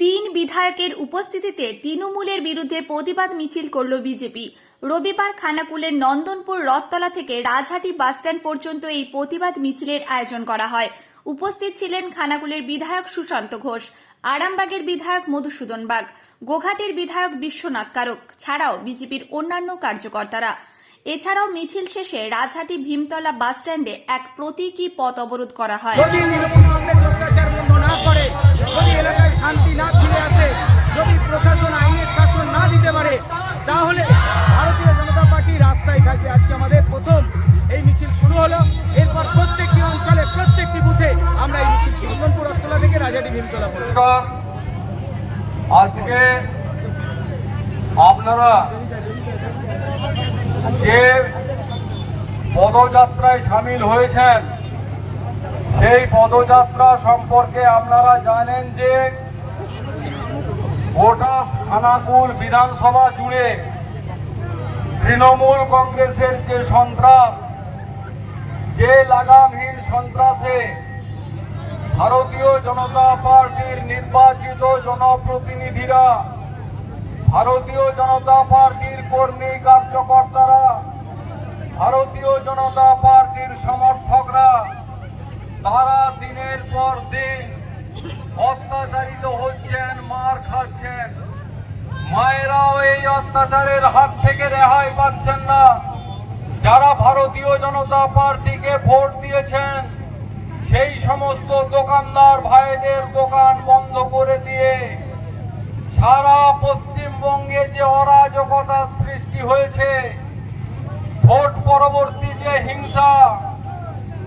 তিন বিধায়কের উপস্থিতিতে তৃণমূলের বিরুদ্ধে প্রতিবাদ মিছিল করল বিজেপি। রবিবার খানাকুলের নন্দনপুর রথতলা থেকে রাজহাটি বাসস্ট্যান্ড পর্যন্ত এই প্রতিবাদ মিছিলের আয়োজন করা হয়। উপস্থিত ছিলেন খানাকুলের বিধায়ক সুশান্ত ঘোষ, আরামবাগের বিধায়ক মধুসূদন বাগ, গোঘাটের বিধায়ক বিশ্বনাথ কারক ছাড়াও বিজেপির অন্যান্য কার্যকর্তারা। এছাড়াও মিছিল শেষে রাজহাটি ভীমতলা বাসস্ট্যান্ডে এক প্রতীকী পথ অবরোধ করা হয়। যদি এলাকায় শান্তি না ফিরে আসে, যদি প্রশাসন আইনের শাসন না দিতে পারে, তাহলে ভারতীয় জনতা পার্টি রাস্তায় থাকবে। আজকে আমাদের প্রথম এই মিছিল শুরু হলো। এরপর প্রত্যেকটি অঞ্চলে, প্রত্যেকটি বুথে আমরা এই মিছিল সুন্দরপুর রথতলা থেকে রাজাটি ভীমতলা আজকে আপনারা যে পদযাত্রায় সামিল হয়েছেন সেই পদযাত্রা সম্পর্কে আপনারা জানেন যে গোটা খানাকুল বিধানসভা জুড়ে তৃণমূল কংগ্রেসের যে সন্ত্রাস, যে লাগামহীন সন্ত্রাসে ভারতীয় জনতা পার্টির নির্বাচিত জনপ্রতিনিধিরা, ভারতীয় জনতা পার্টির কর্মী কার্যকর্তারা, ভারতীয় জনতা পার্টির সমর্থকরা তারা দিনের পর দিন অত্যাচারিত হচ্ছেন, মার খাচ্ছেন। মায়েরাও এই অত্যাচারের হাত থেকে রেহাই পাচ্ছেন না। যারা ভারতীয় জনতা পার্টিকে ভোট দিয়েছেন, সেই সমস্ত দোকানদার ভাইদের দোকান বন্ধ করে দিয়ে সারা পশ্চিমবঙ্গে যে অরাজকতা সৃষ্টি হয়েছে, ভোট পরবর্তী যে হিংসা,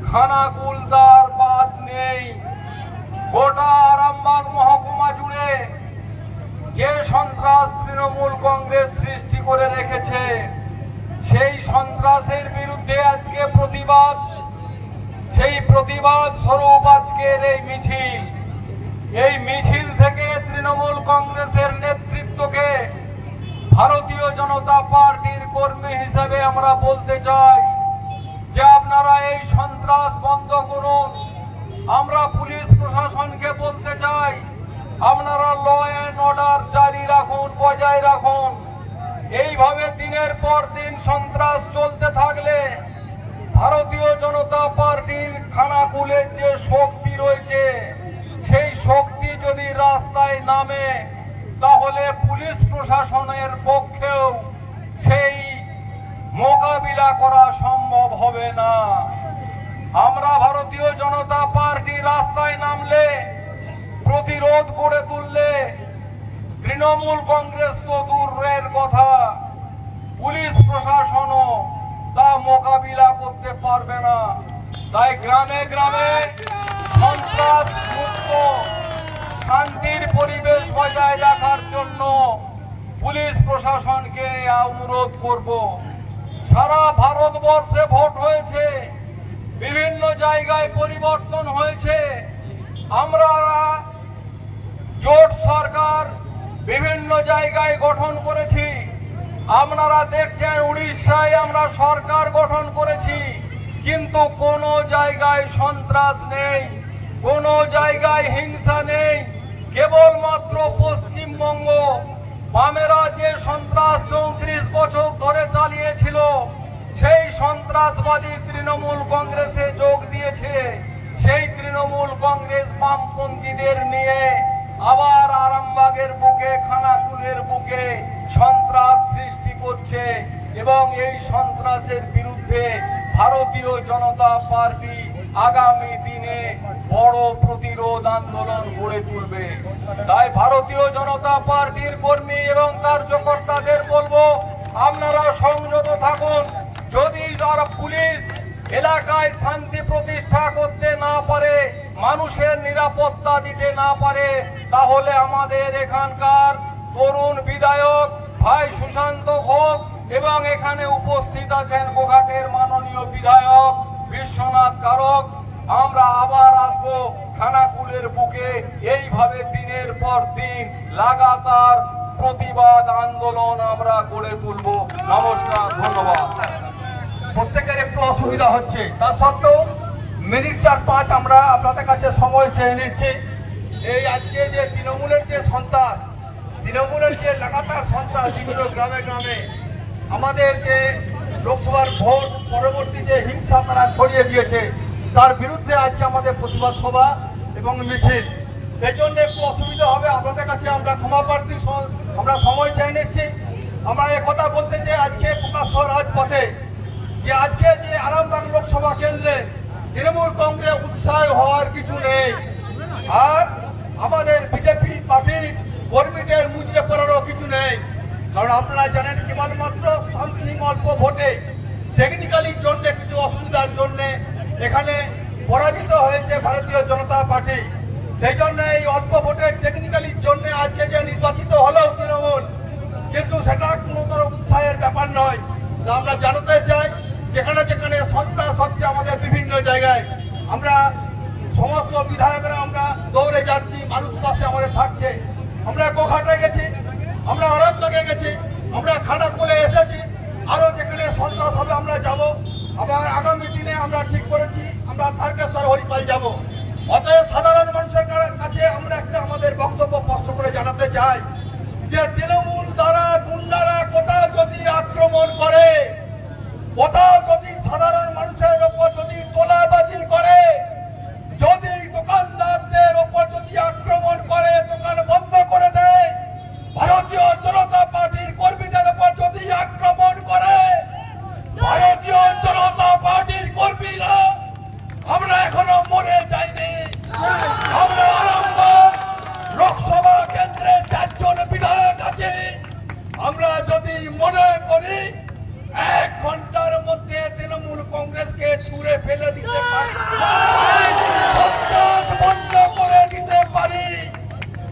খানাকুলদার নেই গোটা আরামবাগ মহকুমা জুড়ে যে সন্ত্রাস তৃণমূল কংগ্রেস সৃষ্টি করে রেখেছে, সেই সন্ত্রাসের বিরুদ্ধে আজকে প্রতিবাদ, সেই প্রতিবাদ স্বরূপ আজকের এই মিছিল। এই মিছিল থেকে তৃণমূল কংগ্রেসের নেতৃত্বকে ভারতীয় জনতা পার্টির কর্মী হিসেবে আমরা বলতে চাই যে আপনারা এই সন্ত্রাস বন্ধ করুন। আমরা পুলিশ প্রশাসনকে বলতে চাই, আপনারা ল অ্যান্ড অর্ডার জারি রাখুন, বজায় রাখুন। এইভাবে দিনের পর দিন সন্ত্রাস চলতে থাকলে ভারতীয় জনতা পার্টির খানাকুলের যে শক্তি রয়েছে, সেই শক্তি যদি রাস্তায় নামে, তাহলে পুলিশ প্রশাসনের পক্ষেও সেই মোকাবিলা করা সম্ভব হবে না। আমরা ভারতীয় জনতা পার্টি রাস্তায় নামলে, প্রতিরোধ গড়ে তুললে, তৃণমূল কংগ্রেস তো দূরের কথা। পুলিশ প্রশাসনও তা মোকাবিলা করতে পারবে না। তাই গ্রামে গ্রামে সন্ত্রাস মুক্ত, শান্তির পরিবেশ বজায় রাখার জন্য পুলিশ প্রশাসনকে অনুরোধ করব। সারা ভারতবর্ষে ভোট হয়েছে। বিভিন্ন জায়গায় পরিবর্তন হয়েছে। আমরা জোট সরকার বিভিন্ন জায়গায় গঠন করেছি। আপনারা দেখছেন উড়িষ্যায় আমরা সরকার গঠন করেছি। কিন্তু কোনো জায়গায় সন্ত্রাস নেই, কোনো জায়গায় হিংসা নেই। কেবলমাত্র পশ্চিমবঙ্গ। বামেরা যে সন্ত্রাস চৌত্রিশ বছর ধরে চালিয়েছিল সেই সন্ত্রাসবাদী তৃণমূল কংগ্রেসে যোগ দিয়েছে। সেই তৃণমূল কংগ্রেস বামপন্থীদের নিয়ে আবার আরামবাগের বুকে, খানাকুলের বুকে সন্ত্রাস সৃষ্টি করছে এবং এই সন্ত্রাসের বিরুদ্ধে ভারতীয় জনতা পার্টি আগামী দিনে বড় প্রতিরোধ আন্দোলন গড়ে তুলবে। তাই ভারতীয় জনতা পার্টির কর্মী এবং কার্যকর্তাদের বলব, আপনারা সংযত থাকুন। যদি পুলিশ এলাকায় শান্তি প্রতিষ্ঠা করতে না পারে, মানুষের নিরাপত্তা দিতে না পারে, তাহলে আমাদের এখানকার তরুণ বিধায়ক ভাই সুশান্ত ঘোষ এবং এখানে উপস্থিত আছেন গোঘাটের মাননীয় বিধায়ক বিশ্বনাথ কারক। আমরা আবার আসব খানাকুলের বুকে। এইভাবে দিনের পর দিন লাগাতার প্রতিবাদ আন্দোলন আমরা গড়ে তুলব। নমস্কার, ধন্যবাদ। প্রত্যেকের একটু অসুবিধা হচ্ছে। তা সত্ত্বেও মিনিট চার পাঁচ আমরা আপনাদের কাছে সময় চেয়ে নিচ্ছি। এই আজকে যে তৃণমূলের যে সন্ত্রাস তৃণমূলের যে লাগাতার সন্ত্রাস বিভিন্ন গ্রামে গ্রামে, আমাদের যে লোকসভার ভোট, পরবর্তী যে হিংসা তারা ছড়িয়ে দিয়েছে, তার বিরুদ্ধে আজকে আমাদের প্রতিবাদ সভা এবং মিছিল। সেই জন্য একটু অসুবিধা হবে, আপনাদের কাছে আমরা ক্ষমা প্রার্থী আমরা সময় চাই নিচ্ছি। আমরা একথা বলতে যে আজকে প্রকাশ্য রাজপথে যে আজকে যে আরামবাগ লোকসভা কেন্দ্রে তৃণমূল কংগ্রেস উৎসাহ হওয়ার কিছু নেই। আর আমাদের বিজেপি পার্টির কর্মীদের মুজরে পড়ারও কিছু নেই। কারণ আপনারা জানেন কেবলমাত্র সামথিং অল্প ভোটে টেকনিক্যালির জন্য কিছু অসুবিধার জন্য এখানে পরাজিত হয়েছে ভারতীয় জনতা পার্টি। সেই জন্য এই অল্প ভোটের টেকনিক্যালির জন্য আজকে যে নির্বাচিত হলো তৃণমূল, কিন্তু সেটা কোনো উৎসাহের ব্যাপার নয়। আমরা জানাতে চাই যেখানে যেখানে সন্ত্রাস হচ্ছে আমাদের বিভিন্ন জায়গায় আমরা সমস্ত বিধায়করা আমরা দৌড়ে যাচ্ছি, মানুষ পাশে আমাদের থাকছে। আমরা গোঘাটে গেছি, আমরা আরামবাগে গেছি, আমরা খানাকুলে এসেছি। আরও যেখানে সন্ত্রাস হবে আমরা যাব। আবার আগামী দিনে আমরা ঠিক করেছি, আমরা তারকেশ্বর হরিপাল যাব। অতএব সাধারণ মানুষের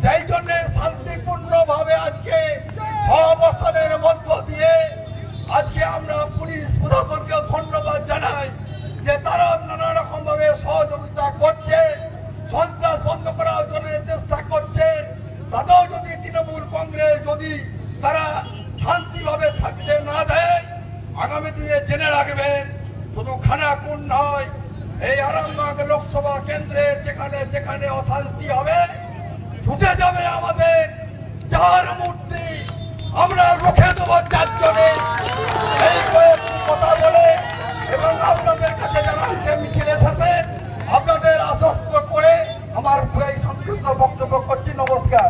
সেই জন্য শান্তিপূর্ণ ভাবে আজকে অবস্থানের মধ্য দিয়ে আজকে আমরা পুলিশ প্রশাসনকে ধন্যবাদ জানাই যে তারা নানা রকম ভাবে সহযোগিতা করছে, সন্ত্রাস বন্ধ করার জন্য চেষ্টা করছে। তাতেও যদি তৃণমূল কংগ্রেস যদি তারা শান্তিভাবে থাকতে না দেয়, আগামী দিনে জেনে রাখবেন শুধু খানাকুন নয়। এই আরামবাগ লোকসভা কেন্দ্রের যেখানে যেখানে অশান্তি হবে ছুটে যাবে আমাদের চার মূর্তি। আমরা রুখে দেবো চারজনে। কথা বলে এবং আপনাদের কাছে যারা আজকে মিছিল এসেছে, আপনাদের আশ্বস্ত করে আমার এই সংক্ষিপ্ত বক্তব্য করছি। নমস্কার।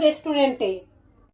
রেস্টুরেন্টে